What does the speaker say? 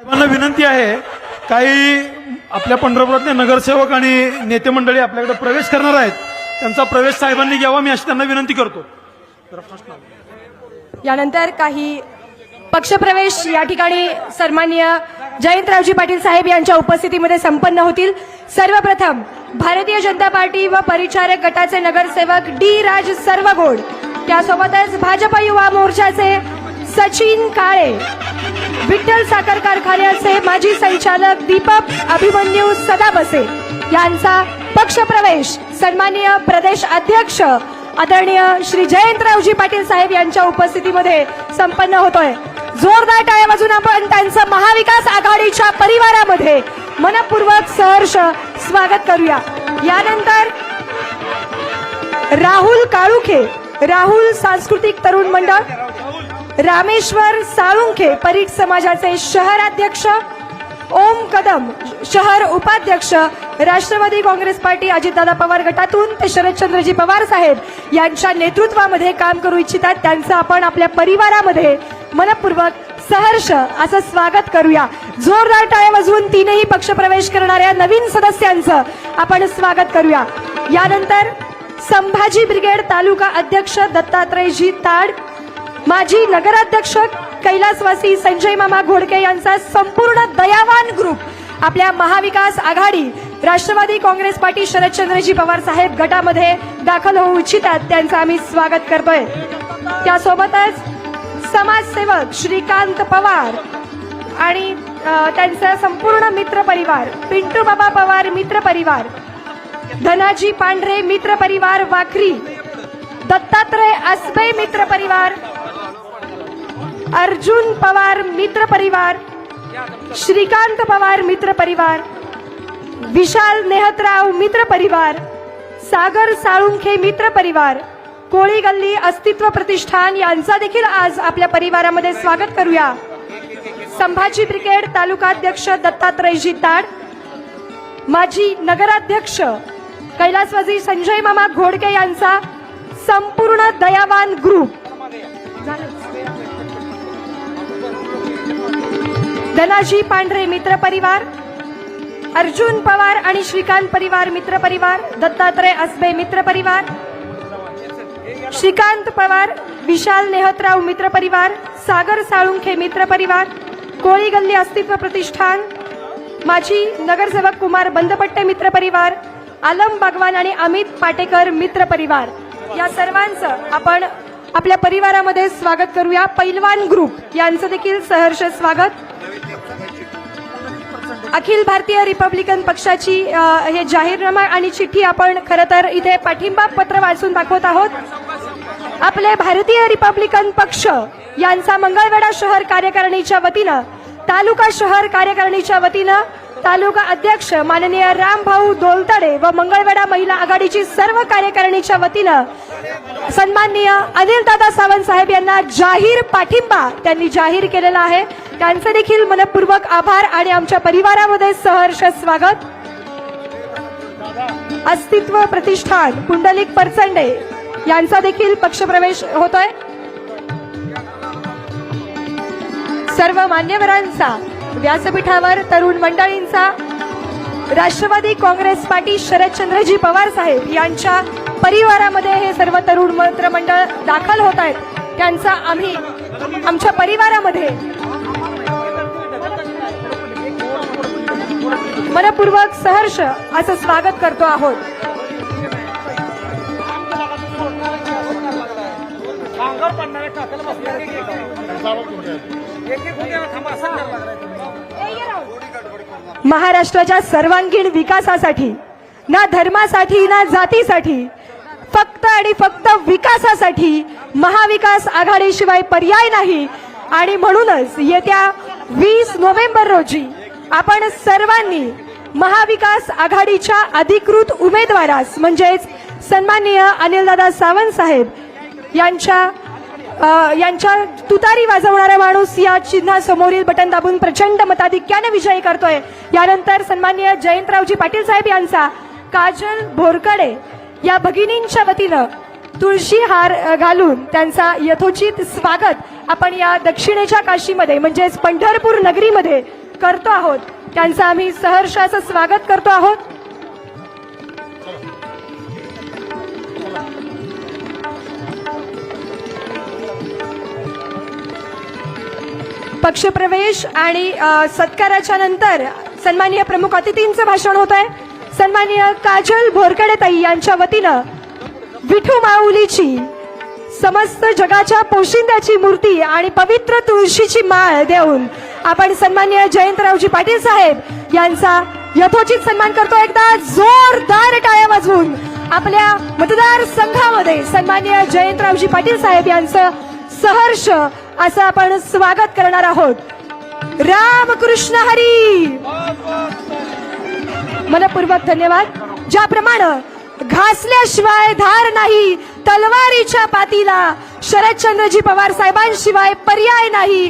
साहेबांना विनंती आहे काही आपल्या पंढरपुरातले नगरसेवक आणि नेते मंडळी आपल्याकडे प्रवेश करणार आहेत. त्यांचा प्रवेश साहेबांनी घ्यावा मी अशी त्यांना विनंती करतो. यानंतर काही पक्षप्रवेश या ठिकाणी सन्मान्य जयंतरावजी पाटील साहेब यांच्या उपस्थितीमध्ये संपन्न होतील. सर्वप्रथम भारतीय जनता पार्टी व परिचारक गटाचे नगरसेवक डी राज सर्वगोड. त्यासोबतच भाजप युवा मोर्चाचे सचिन काळे. विठ्ठल साखर कारखान्याचे माजी संचालक दीपक अभिमन्यू सदाबसे यांचा पक्षप्रवेश सन्माननीय प्रदेश अध्यक्ष आदरणीय श्री जयंतरावजी पाटील साहेब यांच्या उपस्थितीमध्ये संपन्न होतोय. जोरदार टाळ्या वाजून आपण त्यांचं महाविकास आघाडीच्या परिवारामध्ये मनपूर्वक सहर्ष स्वागत करूया. यानंतर राहुल काळुखे राहुल सांस्कृतिक तरुण मंडळ रामेश्वर साळुंखे परीट समाजाचे शहराध्यक्ष ओम कदम शहर उपाध्यक्ष राष्ट्रवादी काँग्रेस पार्टी अजितदादा पवार गटातून ते शरदचंद्रजी पवार साहेब यांच्या नेतृत्वामध्ये काम करू इच्छितात. त्यांचं आपण आपल्या परिवारामध्ये मनपूर्वक सहर्ष असं स्वागत करूया. जोरदार टाळ्या वाजवून तीनही पक्ष प्रवेश करणाऱ्या नवीन सदस्यांचं आपण स्वागत करूया. यानंतर संभाजी ब्रिगेड तालुका अध्यक्ष दत्तात्रयजी ताड माझी नगराध्यक्ष कैलासवासी संजय मामा घोडके यांचा संपूर्ण दयावान ग्रुप आपल्या महाविकास आघाडी राष्ट्रवादी काँग्रेस पार्टी शरदचंद्रजी पवार साहेब गटामध्ये दाखल होऊ इच्छितात. त्यांचं आम्ही स्वागत करतोय. त्यासोबतच समाजसेवक श्रीकांत पवार आणि त्यांचा संपूर्ण मित्र परिवार पिंटू बाबा पवार मित्र परिवार धनाजी पांढरे मित्र परिवार वाखरी दत्तात्रय आसबे मित्र परिवार अर्जुन पवार मित्र परिवार श्रीकांत पवार मित्र परिवार विशाल नेहतराव मित्र परिवार सागर साळुंखे मित्र परिवार कोळी गल्ली अस्तित्व प्रतिष्ठान यांचा देखील आज आपल्या परिवारामध्ये स्वागत करूया. संभाजी ब्रिगेड तालुकाध्यक्ष दत्तात्रयजी ताड माजी नगराध्यक्ष कैलासवाजी संजय मामा घोडके यांचा संपूर्ण दयावा धनाजी पांढरे मित्र परिवार अर्जुन पवार आणि श्रीकांत परिवार मित्र परिवार दत्तात्रय असबे मित्र परिवार श्रीकांत पवार विशाल नेहतराव मित्र परिवार सागर साळुंखे मित्र परिवार कोळी गल्ली अस्तित्व प्रतिष्ठान माजी नगरसेवक कुमार बंदपट्टे मित्र परिवार आलम बागवान आणि अमित पाटेकर मित्र परिवार. या सर्वांचं आपण आपल्या परिवारामध्ये स्वागत करूया. पैलवान ग्रुप यांचं देखील सहर्ष स्वागत. अखिल भारतीय रिपब्लिकन पक्षाची हे जाहीरनामा आणि चिठ्ठी आपण खरं तर इथे पाठिंबा पत्र वाचून दाखवत आहोत. आपले भारतीय रिपब्लिकन पक्ष यांचा मंगळवेढा शहर कार्यकारिणीच्या वतीनं तालुका शहर कार्यकारिणीच्या वतीनं तालुका अध्यक्ष माननीय रामभाऊ दोलतडे व मंगळवेढा महिला आघाडीची सर्व कार्यकारिणीच्या वतीनं सन्माननीय अनिल दादा सावंत साहेब यांना जाहीर पाठिंबा त्यांनी जाहीर केलेला आहे. त्यांचं देखील मनपूर्वक आभार आणि आमच्या परिवारामध्ये सहर्ष स्वागत. अस्तित्व प्रतिष्ठान पुंडलिक परचंडे यांचा देखील पक्षप्रवेश होतोय. सर्व मान्यवरांचा व्यासपीठावर तरुण मंडळींचा राष्ट्रवादी काँग्रेस पार्टी शरदचंद्रजी पवार साहेब यांच्या परिवारामध्ये हे सर्व तरुण मंत्रमंडळ दाखल होत आहेत. त्यांचा आम्ही आमच्या परिवारामध्ये मनपूर्वक सहर्ष असं स्वागत करतो आहोत. एक महाराष्ट्राच्या सर्वांगीण विकासासाठी ना धर्मासाठी ना जातीसाठी फक्त आणि फक्त विकासासाठी महाविकास आघाडीशिवाय पर्याय नाही. आणि म्हणूनच येत्या वीस नोव्हेंबर रोजी आपण सर्वांनी महाविकास आघाडीच्या अधिकृत उमेदवारास म्हणजेच सन्माननीय अनिलदादा सावंत साहेब यांच्या यांच्या तुतारी वाजवणारा माणूस या चिन्हासमोरील बटन दाबून प्रचंड मताधिक्याने विजयी करतोय. यानंतर सन्मान्य जयंतरावजी पाटील साहेब यांचा काजल भोरकडे या भगिनींच्या वतीनं तुळशी हार घालून त्यांचा यथोचित स्वागत आपण या दक्षिणेच्या काशीमध्ये म्हणजेच पंढरपूर नगरीमध्ये करतो आहोत. त्यांचं आम्ही सहर्ष असं स्वागत करतो आहोत. पक्षप्रवेश आणि सत्काराच्या नंतर सन्माननीय प्रमुख अतिथींचं भाषण होत आहे. सन्माननीय काजल भोरकडेताई यांच्या वतीनं विठू माऊलीची समस्त जगाच्या पोशिंद्याची मूर्ती आणि पवित्र तुळशीची माळ देऊन आपण सन्माननीय जयंतरावजी पाटील साहेब यांचा यथोचित सन्मान करतो. एकदा जोरदार टाळ्या वाजवून आपल्या मतदार संघामध्ये सन्माननीय जयंतरावजी पाटील साहेब यांचं सहर्ष असं आपण स्वागत करणार आहोत. रामकृष्ण हरी! मनपूर्वक धन्यवाद. ज्याप्रमाणे घासल्याशिवाय धार नाही तलवारीच्या पातीला शरदचंद्रजी पवार साहेबांशिवाय पर्याय नाही.